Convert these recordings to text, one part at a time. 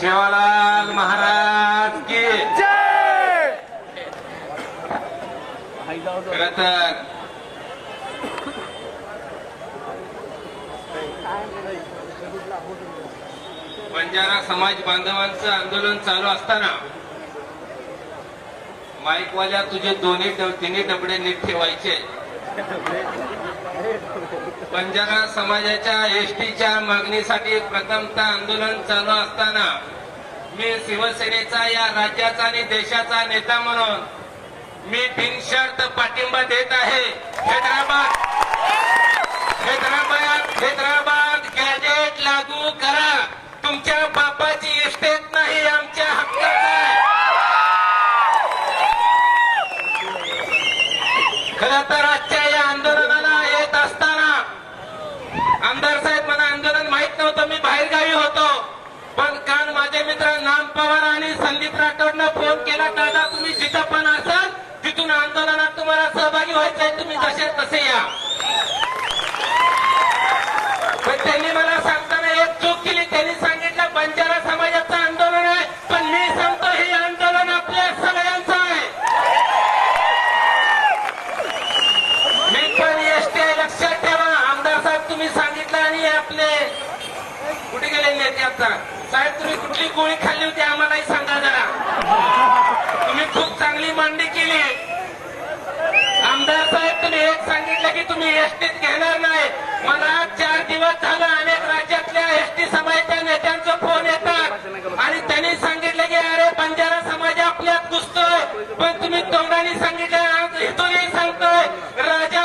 शिवालाल महाराज की खर तर बंजारा समाज बांधवांचं आंदोलन चालू असताना माईकवाल्या तुझे दोन्ही तिन्ही डबडे नीट ठेवायचे. बंजारा समाजाच्या एसटीच्या मागणीसाठी प्रथमतः आंदोलन चालू असताना मी शिवसेनेचा या राज्याचा आणि देशाचा नेता म्हणून मी बिनशर्त पाठिंबा देत आहे. हैदराबाद. हैदराबाद हैदराबाद गॅजेट लागू करा. तुमच्या बापाची इस्टेट नाही आमच्या हक्कात आहे. खरं तर आजच्या या आंदोलनाला येत असताना आमदार साहेब मला आंदोलन माहीत नव्हतं मी बाहेर गावी होतो पण काल माझे मित्र नाम पवार आणि संदीप राठोडनं फोन केला दादा तुम्ही जिथं पण असाल तिथून आंदोलनात तुम्हाला सहभागी व्हायचंय तुम्ही जसे तसे या. पण त्यांनी मला सांगताना एक चूक केली. त्यांनी सांगितलं बंजारा समाजाचं आंदोलन आहे पण मी सांगतो हे आंदोलन आपल्या सगळ्यांचं आहे. मी पण एसटी लक्षात ठेवा. आमदार साहेब तुम्ही सांगितलं आणि आपले कुठे गेले नेते आता? साहेब तुम्ही कुठली गोळी खाल्ली होती आम्हालाही सांगा जरा. तुम्ही खूप चांगली मांडणी केली. आमदार साहेब तुम्ही एक सांगितलं की तुम्ही एसटीत घेणार नाही. मला चार दिवस झालं अनेक राज्यातल्या एसटी समाजाच्या नेत्यांचा फोन येतात. आणि त्यांनी सांगितलं की अरे बंजारा समाज आपल्यात घुसतोय. पण तुम्ही तोंडाने सांगितलं आज इथूनही सांगतोय राजा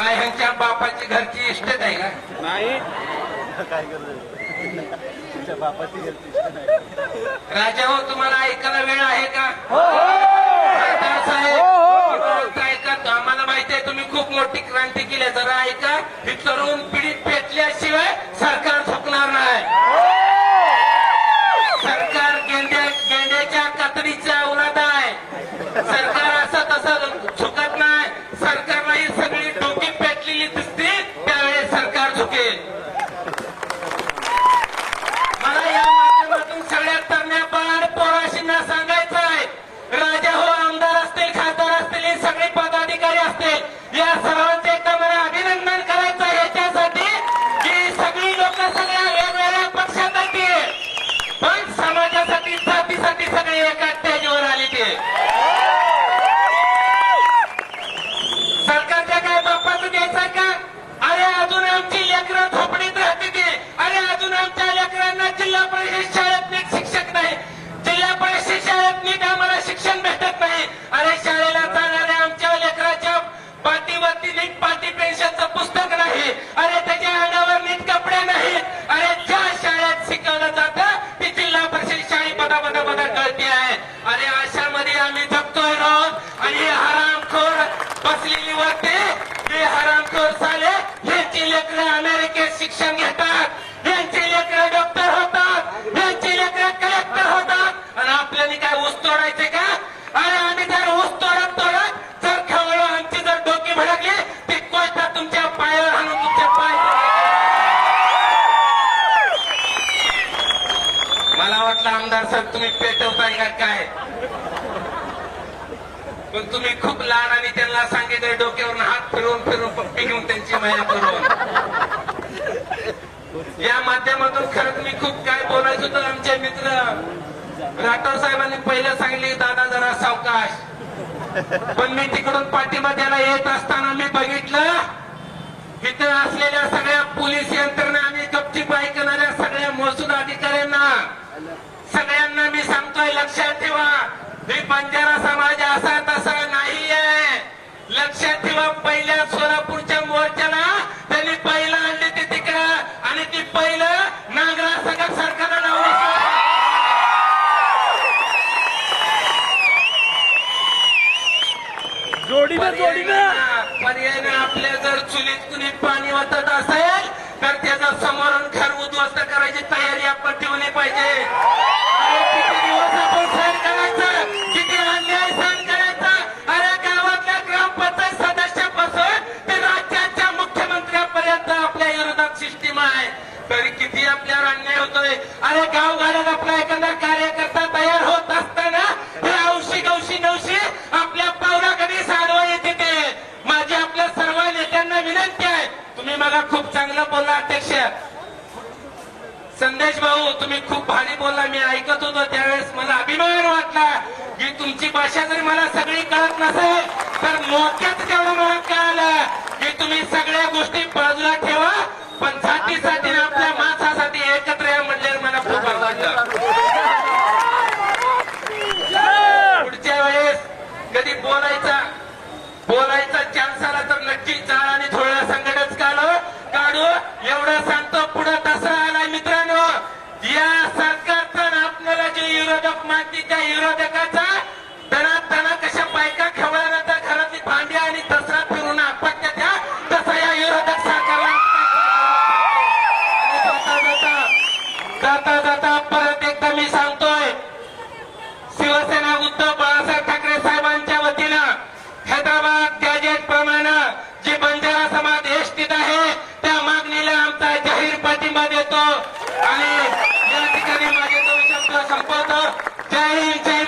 काय ह्यांच्या बापाची घरची इस्टेट आहे का नाही. काय करतो तुमच्या बापाची गलती राजा हो तुम्हाला ऐकायला वेळ आहे का? सरदार साहेब फक्त ऐका आम्हाला माहिती आहे तुम्ही खूप मोठी क्रांती केली. जरा ऐका. ही तरुण पिढी पेटल्याशिवाय सरकार झुकणार नाही. सरकार गेंड्या गेंड्याच्या कातडीचा औलाद आहे. सरकार पण समाजासाठी जातीसाठी सगळे एका हे हरामखोर साले यांची लेकरं अमेरिकेत शिक्षण घेतात. यांची लेकरं डॉक्टर होतात. यांची लेकरं कलेक्टर होतात. आणि आपल्याला काय ऊस तोडायचे का? अरे आम्ही जर ऊस तोडत तोडत जर आमची जर डोकी भडकली ते कोयता तुमच्या पायावर आणून तुमच्या पाय मला वाटलं आमदार साहेब तुम्ही पेटवताय का काय? पण तुम्ही खूप लहान आणि त्यांना सांगितलं डोक्यावरून हात फिरवून फिरवून पप्पी घेऊन त्यांची माया करून या माध्यमातून खरंच मी खूप काय बोलायचं होतं आमचे मित्र. राठोड साहेबांनी पहिलं सांगितले दादा जरा सावकाश. पण मी तिकडून पाठिंबा द्यायला येत असताना मी बघितलं तिथे असलेल्या सगळ्या पोलीस यंत्रणा आणि गपचीप ऐकणाऱ्या सगळ्या महसूल अधिकाऱ्यांना सगळ्यांना मी सांगतोय लक्षात ठेवा. ही बंजारा समाज असा तसा नाहीये. लक्षात ठेवा पहिल्या सोलापूरच्या मोर्चाला त्यांनी पहिलं आणले ते तिकडं. आणि ती पहिलं नागरा सगळं सरकारला जोडीनं जोडीनं. पर्याय आपल्या जर चुलीत कुणी पाणी वाटत असेल तर त्याचा समोर मला खूप चांगलं बोलला अध्यक्ष. संदेश भाऊ तुम्ही खूप भारी बोलला. मी ऐकत होतो त्यावेळेस मला अभिमान वाटला. की तुमची भाषा जरी मला सगळी या सरकारचा आपल्याला जे विरोधक मानते विरोधकाचा तना तना कशा बायका ठेवणार त्या घरातली भांडी आणि दसरा फिरून आत्महत्या द्या तसा या विरोधक सरकारला जाता जाता परत एकदा मी सांगतोय शिवसेना उद्धव बाळासाहेब ठाकरे साहेब Jai Jai